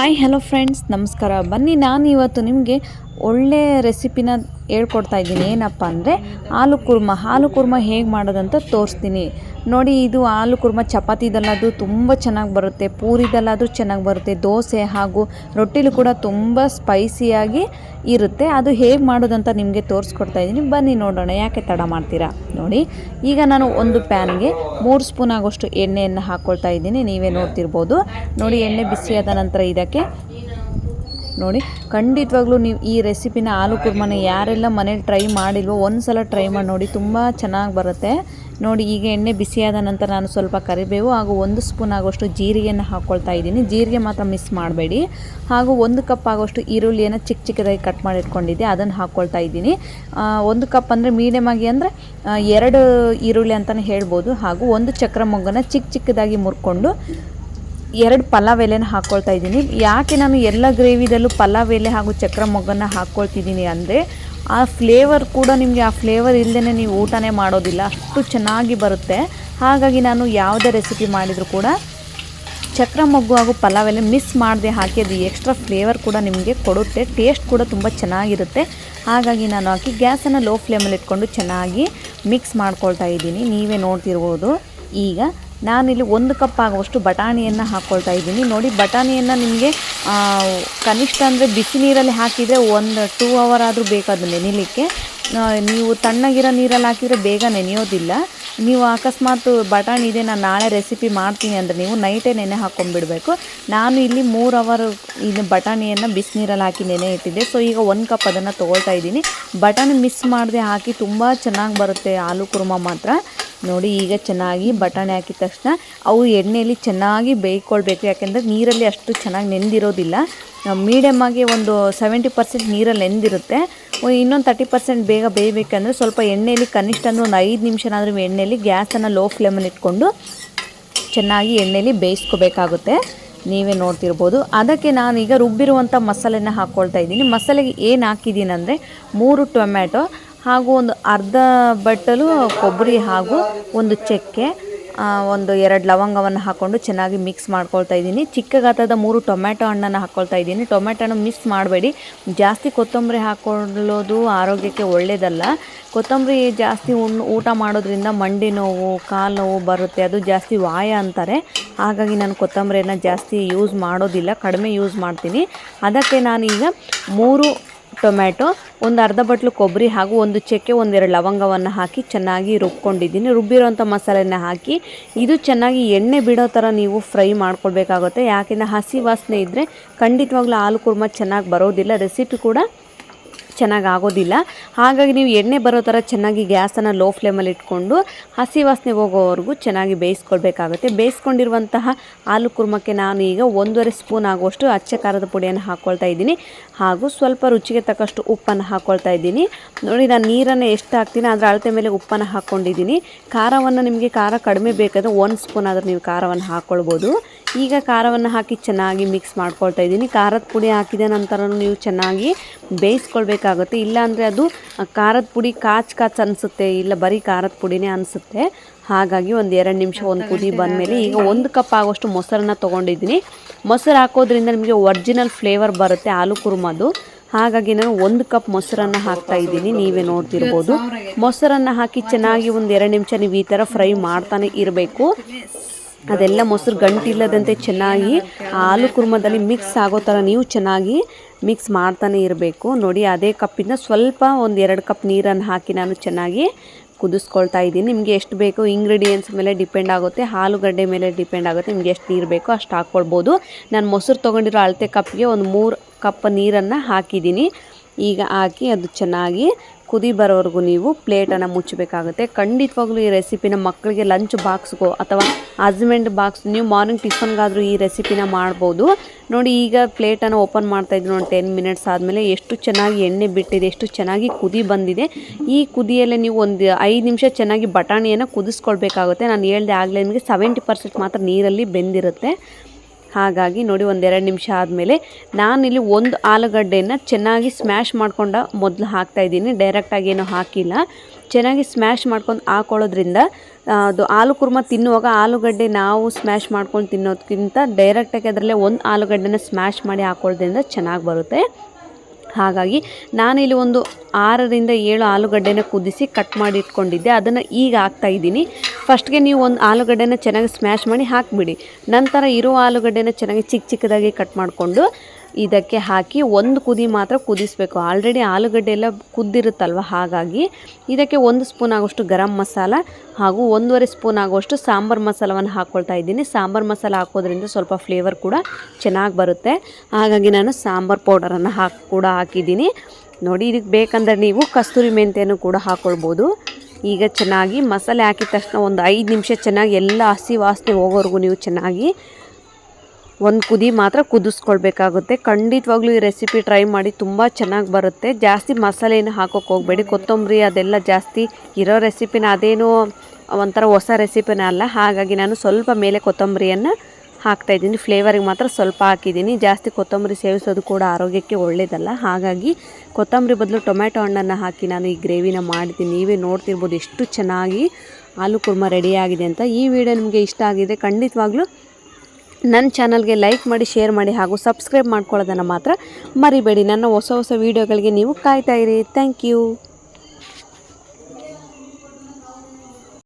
Hi hello friends ನಮಸ್ಕಾರ. ಬನ್ನಿ ನಾನು ಇವತ್ತು ನಿಮಗೆ ಒಳ್ಳೆ ರೆಸಿಪಿನ ಹೇಳ್ಕೊಡ್ತಾ ಇದ್ದೀನಿ. ಏನಪ್ಪ ಅಂದರೆ ಆಲೂ ಕುರ್ಮ. ಆಲೂ ಕುರ್ಮ ಹೇಗೆ ಮಾಡೋದಂತ ತೋರಿಸ್ತೀನಿ. ನೋಡಿ, ಇದು ಆಲೂ ಕುರ್ಮ ಚಪಾತಿದಲ್ಲಾದರೂ ತುಂಬ ಚೆನ್ನಾಗಿ ಬರುತ್ತೆ. ಪೂರಿದಲ್ಲಾದರೂ ಚೆನ್ನಾಗಿ ಬರುತ್ತೆ. ದೋಸೆ ಹಾಗೂ ರೊಟ್ಟಿಲು ಕೂಡ ತುಂಬ ಸ್ಪೈಸಿಯಾಗಿ ಇರುತ್ತೆ. ಅದು ಹೇಗೆ ಮಾಡೋದಂತ ನಿಮಗೆ ತೋರಿಸ್ಕೊಡ್ತಾ ಇದ್ದೀನಿ. ಬನ್ನಿ ನೋಡೋಣ ಯಾಕೆ ತಡ ಮಾಡ್ತೀರಾ? ನೋಡಿ, ಈಗ ನಾನು ಒಂದು ಪ್ಯಾನ್ಗೆ ಮೂರು ಸ್ಪೂನ್ ಆಗೋಷ್ಟು ಎಣ್ಣೆಯನ್ನು ಹಾಕ್ಕೊಳ್ತಾ ಇದ್ದೀನಿ. ನೀವೇ ನೋಡ್ತಿರ್ಬೋದು. ನೋಡಿ, ಎಣ್ಣೆ ಬಿಸಿಯಾದ ನಂತರ ಇದಕ್ಕೆ ನೋಡಿ. ಖಂಡಿತವಾಗ್ಲೂ ನೀವು ಈ ರೆಸಿಪಿನ ಆಲೂ ಕುರ್ಮನ ಯಾರೆಲ್ಲ ಮನೇಲಿ ಟ್ರೈ ಮಾಡಿಲ್ವೋ ಒಂದು ಸಲ ಟ್ರೈ ಮಾಡಿ ನೋಡಿ, ತುಂಬ ಚೆನ್ನಾಗಿ ಬರುತ್ತೆ. ನೋಡಿ, ಈಗ ಎಣ್ಣೆ ಬಿಸಿಯಾದ ನಂತರ ನಾನು ಸ್ವಲ್ಪ ಕರಿಬೇವು ಹಾಗೂ ಒಂದು ಸ್ಪೂನ್ ಆಗೋಷ್ಟು ಜೀರಿಗೆಯನ್ನು ಹಾಕ್ಕೊಳ್ತಾ ಇದ್ದೀನಿ. ಜೀರಿಗೆ ಮಾತ್ರ ಮಿಸ್ ಮಾಡಬೇಡಿ. ಹಾಗೂ ಒಂದು ಕಪ್ ಆಗೋಷ್ಟು ಈರುಳ್ಳಿಯನ್ನು ಚಿಕ್ಕ ಚಿಕ್ಕದಾಗಿ ಕಟ್ ಮಾಡಿ ಇಟ್ಕೊಂಡಿದ್ದೆ, ಅದನ್ನು ಹಾಕ್ಕೊಳ್ತಾ ಇದ್ದೀನಿ. ಒಂದು ಕಪ್ ಅಂದರೆ ಮೀಡಿಯಮ್ ಆಗಿ ಅಂದರೆ ಎರಡು ಈರುಳ್ಳಿ ಅಂತಲೇ ಹೇಳ್ಬೋದು. ಹಾಗೂ ಒಂದು ಚಕ್ರ ಮೊಗ್ಗನ್ನು ಚಿಕ್ಕ ಚಿಕ್ಕದಾಗಿ ಮುರ್ಕೊಂಡು ಎರಡು ಪಲಾವ್ ಎಲೆನ ಹಾಕ್ಕೊಳ್ತಾ ಇದ್ದೀನಿ. ಯಾಕೆ ನಾನು ಎಲ್ಲ ಗ್ರೇವಿದಲ್ಲೂ ಪಲಾವ್ ಎಲೆ ಹಾಗೂ ಚಕ್ರ ಮೊಗ್ಗನ್ನು ಹಾಕ್ಕೊಳ್ತಿದ್ದೀನಿ ಅಂದರೆ, ಆ ಫ್ಲೇವರ್ ಕೂಡ ನಿಮಗೆ ಆ ಫ್ಲೇವರ್ ಇಲ್ಲದೇ ನೀವು ಊಟನೇ ಮಾಡೋದಿಲ್ಲ. ಅಷ್ಟು ಚೆನ್ನಾಗಿ ಬರುತ್ತೆ. ಹಾಗಾಗಿ ನಾನು ಯಾವುದೇ ರೆಸಿಪಿ ಮಾಡಿದರೂ ಕೂಡ ಚಕ್ರ ಮೊಗ್ಗು ಹಾಗೂ ಪಲಾವ್ ಎಲೆ ಮಿಸ್ ಮಾಡದೆ ಹಾಕಿ ಅದು ಎಕ್ಸ್ಟ್ರಾ ಫ್ಲೇವರ್ ಕೂಡ ನಿಮಗೆ ಕೊಡುತ್ತೆ. ಟೇಸ್ಟ್ ಕೂಡ ತುಂಬ ಚೆನ್ನಾಗಿರುತ್ತೆ. ಹಾಗಾಗಿ ನಾನು ಹಾಕಿ ಗ್ಯಾಸನ್ನು ಲೋ ಫ್ಲೇಮಲ್ಲಿ ಇಟ್ಕೊಂಡು ಚೆನ್ನಾಗಿ ಮಿಕ್ಸ್ ಮಾಡ್ಕೊಳ್ತಾ ಇದ್ದೀನಿ. ನೀವೇ ನೋಡ್ತಿರ್ಬೋದು. ಈಗ ನಾನಿಲ್ಲಿ ಒಂದು ಕಪ್ ಆಗುವಷ್ಟು ಬಟಾಣಿಯನ್ನು ಹಾಕ್ಕೊಳ್ತಾ ಇದ್ದೀನಿ. ನೋಡಿ, ಬಟಾಣಿಯನ್ನು ನಿಮಗೆ ಕನಿಷ್ಠ ಅಂದರೆ ಬಿಸಿ ನೀರಲ್ಲಿ ಹಾಕಿದರೆ ಒಂದು ಟೂ ಅವರ್ ಆದರೂ ಬೇಕಾದ ನೆನಿಲಿಕ್ಕೆ. ನೀವು ತಣ್ಣಗಿರೋ ನೀರಲ್ಲಿ ಹಾಕಿದರೆ ಬೇಗ ನೆನೆಯೋದಿಲ್ಲ. ನೀವು ಅಕಸ್ಮಾತ್ ಬಟಾಣಿ ಇದೆ ನಾನು ನಾಳೆ ರೆಸಿಪಿ ಮಾಡ್ತೀನಿ ಅಂದರೆ ನೀವು ನೈಟೇ ನೆನೆ ಹಾಕ್ಕೊಂಡ್ಬಿಡಬೇಕು ನಾನು ಇಲ್ಲಿ ಮೂರು ಅವರ್ ಇದು ಬಟಾಣಿಯನ್ನು ಬಿಸಿನೀರಲ್ಲಿ ಹಾಕಿ ನೆನೆ ಇಟ್ಟಿದ್ದೆ. ಸೊ ಈಗ ಒಂದು ಕಪ್ ಅದನ್ನು ತೊಗೊಳ್ತಾ ಇದ್ದೀನಿ. ಬಟಾಣಿ ಮಿಸ್ ಮಾಡದೆ ಹಾಕಿ ತುಂಬ ಚೆನ್ನಾಗಿ ಬರುತ್ತೆ ಆಲೂ ಕುರ್ಮ ಮಾತ್ರ. ನೋಡಿ, ಈಗ ಚೆನ್ನಾಗಿ ಬಟಾಣಿ ಹಾಕಿದ ತಕ್ಷಣ ಅವು ಎಣ್ಣೆಯಲ್ಲಿ ಚೆನ್ನಾಗಿ ಬೇಯ್ಕೊಳ್ಬೇಕು. ಯಾಕೆಂದರೆ ನೀರಲ್ಲಿ ಅಷ್ಟು ಚೆನ್ನಾಗಿ ನೆಂದಿರೋದಿಲ್ಲ. ಮೀಡಿಯಮ್ ಆಗಿ ಒಂದು ಸೆವೆಂಟಿ ಪರ್ಸೆಂಟ್ ನೀರಲ್ಲಿ ನೆಂದಿರುತ್ತೆ. ಇನ್ನೊಂದು ತರ್ಟಿ ಪರ್ಸೆಂಟ್ ಬೇಗ ಬೇಯಬೇಕಂದ್ರೆ ಸ್ವಲ್ಪ ಎಣ್ಣೆಯಲ್ಲಿ ಕನಿಷ್ಠ ಅಂದರೆ ಒಂದು ಐದು ನಿಮಿಷನಾದರೂ ಎಣ್ಣೆಯಲ್ಲಿ ಗ್ಯಾಸನ್ನು ಲೋ ಫ್ಲೇಮಲ್ಲಿ ಇಟ್ಕೊಂಡು ಚೆನ್ನಾಗಿ ಎಣ್ಣೆಯಲ್ಲಿ ಬೇಯಿಸ್ಕೋಬೇಕಾಗುತ್ತೆ. ನೀವೇ ನೋಡ್ತಿರ್ಬೋದು. ಅದಕ್ಕೆ ನಾನೀಗ ರುಬ್ಬಿರುವಂಥ ಮಸಾಲೆನ ಹಾಕ್ಕೊಳ್ತಾ ಇದ್ದೀನಿ. ಮಸಾಲೆಗೆ ಏನು ಹಾಕಿದ್ದೀನಿ ಅಂದರೆ ಮೂರು ಟೊಮ್ಯಾಟೊ ಹಾಗೂ ಒಂದು ಅರ್ಧ ಬಟ್ಟಲು ಕೊಬ್ಬರಿ ಹಾಗೂ ಒಂದು ಚಕ್ಕೆ ಒಂದು ಎರಡು ಲವಂಗವನ್ನು ಹಾಕ್ಕೊಂಡು ಚೆನ್ನಾಗಿ ಮಿಕ್ಸ್ ಮಾಡ್ಕೊಳ್ತಾ ಇದ್ದೀನಿ. ಚಿಕ್ಕ ಗಾತ್ರದ ಮೂರು ಟೊಮ್ಯಾಟೊ ಹಣ್ಣನ್ನು ಹಾಕ್ಕೊಳ್ತಾ ಇದ್ದೀನಿ. ಟೊಮ್ಯಾಟೊನ ಮಿಸ್ ಮಾಡಬೇಡಿ. ಜಾಸ್ತಿ ಕೊತ್ತಂಬರಿ ಹಾಕ್ಕೊಳ್ಳೋದು ಆರೋಗ್ಯಕ್ಕೆ ಒಳ್ಳೆಯದಲ್ಲ ಕೊತ್ತಂಬರಿ ಜಾಸ್ತಿ ಉಣ್ಣು ಊಟ ಮಾಡೋದ್ರಿಂದ ಮಂಡಿ ನೋವು, ಕಾಲು ನೋವು ಬರುತ್ತೆ. ಅದು ಜಾಸ್ತಿ ವಾಯ ಅಂತಾರೆ. ಹಾಗಾಗಿ ನಾನು ಕೊತ್ತಂಬರಿಯನ್ನು ಜಾಸ್ತಿ ಯೂಸ್ ಮಾಡೋದಿಲ್ಲ. ಕಡಿಮೆ ಯೂಸ್ ಮಾಡ್ತೀನಿ. ಅದಕ್ಕೆ ನಾನೀಗ ಮೂರು ಟೊಮ್ಯಾಟೊ, ಒಂದು ಅರ್ಧ ಬಟ್ಲು ಕೊಬ್ಬರಿ ಹಾಗೂ ಒಂದು ಚಕ್ಕೆ, ಒಂದೆರಡು ಲವಂಗವನ್ನು ಹಾಕಿ ಚೆನ್ನಾಗಿ ರುಬ್ಕೊಂಡಿದ್ದೀನಿ. ರುಬ್ಬಿರೋಂಥ ಮಸಾಲೆನ ಹಾಕಿ, ಇದು ಚೆನ್ನಾಗಿ ಎಣ್ಣೆ ಬಿಡೋ ಥರ ನೀವು ಫ್ರೈ ಮಾಡ್ಕೊಳ್ಬೇಕಾಗುತ್ತೆ. ಯಾಕೆಂದರೆ ಹಸಿ ವಾಸನೆ ಇದ್ದರೆ ಖಂಡಿತವಾಗ್ಲೂ ಹಾಲು ಕುರ್ಮ ಚೆನ್ನಾಗಿ ಬರೋದಿಲ್ಲ. ರೆಸಿಪಿ ಕೂಡ ಚೆನ್ನಾಗಿ ಆಗೋದಿಲ್ಲ ಹಾಗಾಗಿ ನೀವು ಎಣ್ಣೆ ಬರೋ ಥರ ಚೆನ್ನಾಗಿ ಗ್ಯಾಸನ್ನು ಲೋ ಫ್ಲೇಮಲ್ಲಿ ಇಟ್ಕೊಂಡು ಹಸಿ ವಾಸನೆ ಹೋಗೋವರೆಗೂ ಚೆನ್ನಾಗಿ ಬೇಯಿಸ್ಕೊಳ್ಬೇಕಾಗುತ್ತೆ. ಬೇಯಿಸ್ಕೊಂಡಿರುವಂತಹ ಹಾಲು ಕುರ್ಮಕ್ಕೆ ನಾನು ಈಗ ಒಂದೂವರೆ ಸ್ಪೂನ್ ಆಗುವಷ್ಟು ಅಚ್ಚ ಖಾರದ ಪುಡಿಯನ್ನು ಹಾಕ್ಕೊಳ್ತಾ ಇದ್ದೀನಿ. ಹಾಗೂ ಸ್ವಲ್ಪ ರುಚಿಗೆ ತಕ್ಕಷ್ಟು ಉಪ್ಪನ್ನು ಹಾಕ್ಕೊಳ್ತಾ ಇದ್ದೀನಿ. ನೋಡಿ, ನಾನು ನೀರನ್ನು ಎಷ್ಟು ಹಾಕ್ತೀನಿ, ಅದರ ಅಳತೆ ಮೇಲೆ ಉಪ್ಪನ್ನು ಹಾಕ್ಕೊಂಡಿದ್ದೀನಿ ಖಾರವನ್ನು ನಿಮಗೆ ಖಾರ ಕಡಿಮೆ ಬೇಕಾದರೆ ಒಂದು ಸ್ಪೂನ್ ಆದರೂ ನೀವು ಖಾರವನ್ನು ಹಾಕ್ಕೊಳ್ಬೋದು ಈಗ ಖಾರವನ್ನು ಹಾಕಿ ಚೆನ್ನಾಗಿ ಮಿಕ್ಸ್ ಮಾಡ್ಕೊಳ್ತಾ ಇದ್ದೀನಿ. ಖಾರದ ಪುಡಿ ಹಾಕಿದ ನಂತರ ನೀವು ಚೆನ್ನಾಗಿ ಬೇಯಿಸ್ಕೊಳ್ಬೇಕಾಗುತ್ತೆ. ಇಲ್ಲಾಂದರೆ ಅದು ಖಾರದ ಪುಡಿ ಕಾಚ್ ಕಾಚ್ ಅನಿಸುತ್ತೆ ಇಲ್ಲ ಬರೀ ಖಾರದ ಪುಡಿನೇ ಅನಿಸುತ್ತೆ. ಹಾಗಾಗಿ ಒಂದು ಎರಡು ನಿಮಿಷ ಒಂದು ಕುದಿ ಬಂದಮೇಲೆ ಈಗ ಒಂದು ಕಪ್ ಆಗೋಷ್ಟು ಮೊಸರನ್ನ ತೊಗೊಂಡಿದ್ದೀನಿ. ಮೊಸರು ಹಾಕೋದ್ರಿಂದ ನಿಮಗೆ ಒರ್ಜಿನಲ್ ಫ್ಲೇವರ್ ಬರುತ್ತೆ ಆಲೂ ಕುರ್ಮದು. ಹಾಗಾಗಿ ನಾನು ಒಂದು ಕಪ್ ಮೊಸರನ್ನು ಹಾಕ್ತಾ ಇದ್ದೀನಿ ನೀವೇ ನೋಡ್ತಿರ್ಬೋದು. ಮೊಸರನ್ನು ಹಾಕಿ ಚೆನ್ನಾಗಿ ಒಂದು ಎರಡು ನಿಮಿಷ ನೀವು ಈ ಥರ ಫ್ರೈ ಮಾಡ್ತಾನೆ ಇರಬೇಕು. ಅದೆಲ್ಲ ಮೊಸರು ಗಂಟಿಲ್ಲದಂತೆ ಚೆನ್ನಾಗಿ ಹಾಲು ಕುರ್ಮದಲ್ಲಿ ಮಿಕ್ಸ್ ಆಗೋ ಥರ ನೀವು ಚೆನ್ನಾಗಿ ಮಿಕ್ಸ್ ಮಾಡ್ತಾನೆ ಇರಬೇಕು. ನೋಡಿ, ಅದೇ ಕಪ್ಪಿಂದ ಸ್ವಲ್ಪ ಒಂದು ಎರಡು ಕಪ್ ನೀರನ್ನು ಹಾಕಿ ನಾನು ಚೆನ್ನಾಗಿ ಕುದಿಸ್ಕೊಳ್ತಾ ಇದ್ದೀನಿ. ನಿಮಗೆ ಎಷ್ಟು ಬೇಕು ಇಂಗ್ರೀಡಿಯೆಂಟ್ಸ್ ಮೇಲೆ ಡಿಪೆಂಡ್ ಆಗುತ್ತೆ, ಆಲೂಗಡ್ಡೆ ಮೇಲೆ ಡಿಪೆಂಡ್ ಆಗುತ್ತೆ, ನಿಮ್ಗೆ ಎಷ್ಟು ನೀರು ಬೇಕೋ ಅಷ್ಟು ಹಾಕ್ಕೊಳ್ಬೋದು. ನಾನು ಮೊಸರು ತೊಗೊಂಡಿರೋ ಅಳತೆ ಕಪ್ಗೆ ಒಂದು ಮೂರು ಕಪ್ ನೀರನ್ನು ಹಾಕಿದ್ದೀನಿ. ಈಗ ಹಾಕಿ ಅದು ಚೆನ್ನಾಗಿ ಕುದಿ ಬರೋವರೆಗೂ ನೀವು ಪ್ಲೇಟನ್ನು ಮುಚ್ಚಬೇಕಾಗುತ್ತೆ. ಖಂಡಿತವಾಗ್ಲೂ ಈ ರೆಸಿಪಿನ ಮಕ್ಕಳಿಗೆ ಲಂಚ್ ಬಾಕ್ಸ್ಗೋ ಅಥವಾ ಹಸ್ಬೆಂಡ್ ಬಾಕ್ಸ್ ನೀವು ಮಾರ್ನಿಂಗ್ ಟಿಫನ್ಗಾದರೂ ಈ ರೆಸಿಪಿನ ಮಾಡ್ಬೋದು. ನೋಡಿ, ಈಗ ಪ್ಲೇಟನ್ನು ಓಪನ್ ಮಾಡ್ತಾಯಿದ್ರು ನೋಡಿ ಟೆನ್ ಮಿನಿಟ್ಸ್ ಆದಮೇಲೆ ಎಷ್ಟು ಚೆನ್ನಾಗಿ ಎಣ್ಣೆ ಬಿಟ್ಟಿದೆ, ಎಷ್ಟು ಚೆನ್ನಾಗಿ ಕುದಿ ಬಂದಿದೆ. ಈ ಕುದಿಯಲ್ಲೇ ನೀವು ಒಂದು ಐದು ನಿಮಿಷ ಚೆನ್ನಾಗಿ ಬಟಾಣಿಯನ್ನು ಕುದಿಸ್ಕೊಳ್ಬೇಕಾಗುತ್ತೆ. ನಾನು ಹೇಳ್ದೆ ಆಗಲೇ ನಿಮಗೆ ಸೆವೆಂಟಿ ಪರ್ಸೆಂಟ್ ಮಾತ್ರ ನೀರಲ್ಲಿ ಬೆಂದಿರುತ್ತೆ. ಹಾಗಾಗಿ ನೋಡಿ ಒಂದೆರಡು ನಿಮಿಷ ಆದಮೇಲೆ ನಾನಿಲ್ಲಿ ಒಂದು ಆಲೂಗಡ್ಡೆಯನ್ನು ಚೆನ್ನಾಗಿ ಸ್ಮ್ಯಾಶ್ ಮಾಡ್ಕೊಂಡ ಮೊದಲು ಹಾಕ್ತಾಯಿದ್ದೀನಿ ಡೈರೆಕ್ಟಾಗಿ ಏನೂ ಹಾಕಿಲ್ಲ. ಚೆನ್ನಾಗಿ ಸ್ಮ್ಯಾಶ್ ಮಾಡ್ಕೊಂಡು ಹಾಕೊಳ್ಳೋದ್ರಿಂದ ಅದು ಆಲೂ ಕುರ್ಮ ತಿನ್ನುವಾಗ ಆಲೂಗಡ್ಡೆ ನಾವು ಸ್ಮ್ಯಾಶ್ ಮಾಡ್ಕೊಂಡು ತಿನ್ನೋದಕ್ಕಿಂತ ಡೈರೆಕ್ಟಾಗಿ ಅದರಲ್ಲೇ ಒಂದು ಆಲೂಗಡ್ಡೆನ ಸ್ಮ್ಯಾಶ್ ಮಾಡಿ ಹಾಕೊಳ್ಳೋದ್ರಿಂದ ಚೆನ್ನಾಗಿ ಬರುತ್ತೆ. ಹಾಗಾಗಿ ನಾನು ಇಲ್ಲಿ ಒಂದು ಆರರಿಂದ ಏಳು ಆಲೂಗಡ್ಡೆನ ಕುದಿಸಿ ಕಟ್ ಮಾಡಿ ಇಟ್ಕೊಂಡಿದ್ದೆ. ಅದನ್ನು ಈಗ ಹಾಕ್ತಾ ಇದ್ದೀನಿ. ಫಸ್ಟ್ಗೆ ನೀವು ಒಂದು ಆಲೂಗಡ್ಡೆನ ಚೆನ್ನಾಗಿ ಸ್ಮ್ಯಾಶ್ ಮಾಡಿ ಹಾಕಿಬಿಡಿ. ನಂತರ ಇರೋ ಆಲೂಗಡ್ಡೆನ ಚೆನ್ನಾಗಿ ಚಿಕ್ಕ ಚಿಕ್ಕದಾಗಿ ಕಟ್ ಮಾಡಿಕೊಂಡು ಇದಕ್ಕೆ ಹಾಕಿ ಒಂದು ಕುದಿ ಮಾತ್ರ ಕುದಿಸಬೇಕು. ಆಲ್ರೆಡಿ ಆಲೂಗಡ್ಡೆ ಎಲ್ಲ ಕುದ್ದಿರುತ್ತಲ್ವ? ಹಾಗಾಗಿ ಇದಕ್ಕೆ ಒಂದು ಸ್ಪೂನ್ ಆಗೋಷ್ಟು ಗರಂ ಮಸಾಲ ಹಾಗೂ ಒಂದೂವರೆ ಸ್ಪೂನ್ ಆಗುವಷ್ಟು ಸಾಂಬಾರು ಮಸಾಲವನ್ನು ಹಾಕ್ಕೊಳ್ತಾ ಇದ್ದೀನಿ. ಸಾಂಬಾರು ಮಸಾಲ ಹಾಕೋದ್ರಿಂದ ಸ್ವಲ್ಪ ಫ್ಲೇವರ್ ಕೂಡ ಚೆನ್ನಾಗಿ ಬರುತ್ತೆ. ಹಾಗಾಗಿ ನಾನು ಸಾಂಬಾರು ಪೌಡರನ್ನು ಹಾಕಿ ಕೂಡ ಹಾಕಿದ್ದೀನಿ. ನೋಡಿ, ಇದಕ್ಕೆ ಬೇಕಂದರೆ ನೀವು ಕಸ್ತೂರಿ ಮೆಂತೆಯನ್ನು ಕೂಡ ಹಾಕ್ಕೊಳ್ಬೋದು ಈಗ ಚೆನ್ನಾಗಿ ಮಸಾಲೆ ಹಾಕಿದ ತಕ್ಷಣ ಒಂದು ಐದು ನಿಮಿಷ ಚೆನ್ನಾಗಿ ಎಲ್ಲ ಹಸಿ ವಾಸನೆ ಹೋಗೋವರೆಗೂ ನೀವು ಚೆನ್ನಾಗಿ ಒಂದು ಕುದಿ ಮಾತ್ರ ಕುದಿಸ್ಕೊಳ್ಬೇಕಾಗುತ್ತೆ. ಖಂಡಿತವಾಗ್ಲೂ ಈ ರೆಸಿಪಿ ಟ್ರೈ ಮಾಡಿ ತುಂಬ ಚೆನ್ನಾಗಿ ಬರುತ್ತೆ. ಜಾಸ್ತಿ ಮಸಾಲೆಯನ್ನು ಹಾಕೋಕೆ ಹೋಗಬೇಡಿ. ಕೊತ್ತಂಬರಿ ಅದೆಲ್ಲ ಜಾಸ್ತಿ ಇರೋ ರೆಸಿಪಿನ ಅದೇನೋ ಒಂಥರ ಹೊಸ ರೆಸಿಪಿನ ಅಲ್ಲ. ಹಾಗಾಗಿ ನಾನು ಸ್ವಲ್ಪ ಮೇಲೆ ಕೊತ್ತಂಬರಿಯನ್ನು ಹಾಕ್ತಾಯಿದ್ದೀನಿ ಫ್ಲೇವರಿಗೆ ಮಾತ್ರ ಸ್ವಲ್ಪ ಹಾಕಿದ್ದೀನಿ. ಜಾಸ್ತಿ ಕೊತ್ತಂಬರಿ ಸೇವಿಸೋದು ಕೂಡ ಆರೋಗ್ಯಕ್ಕೆ ಒಳ್ಳೆಯದಲ್ಲ ಹಾಗಾಗಿ ಕೊತ್ತಂಬರಿ ಬದಲು ಟೊಮ್ಯಾಟೊ ಹಣ್ಣನ್ನು ಹಾಕಿ ನಾನು ಈ ಗ್ರೇವಿನ ಮಾಡ್ತೀನಿ ನೀವೇ ನೋಡ್ತಿರ್ಬೋದು ಎಷ್ಟು ಚೆನ್ನಾಗಿ ಆಲೂ ಕುರ್ಮ ರೆಡಿಯಾಗಿದೆ ಅಂತ. ಈ ವಿಡಿಯೋ ನಿಮಗೆ ಇಷ್ಟ ಆಗಿದೆ ಖಂಡಿತವಾಗ್ಲೂ ನನ್ನ ಚಾನಲ್ಗೆ ಲೈಕ್ ಮಾಡಿ, ಶೇರ್ ಮಾಡಿ ಹಾಗೂ ಸಬ್ಸ್ಕ್ರೈಬ್ ಮಾಡ್ಕೊಳ್ಳೋದನ್ನು ಮಾತ್ರ ಮರಿಬೇಡಿ. ನನ್ನ ಹೊಸ ಹೊಸ ವೀಡಿಯೋಗಳಿಗೆ ನೀವು ಕಾಯ್ತಾಯಿರಿ ಥ್ಯಾಂಕ್ ಯು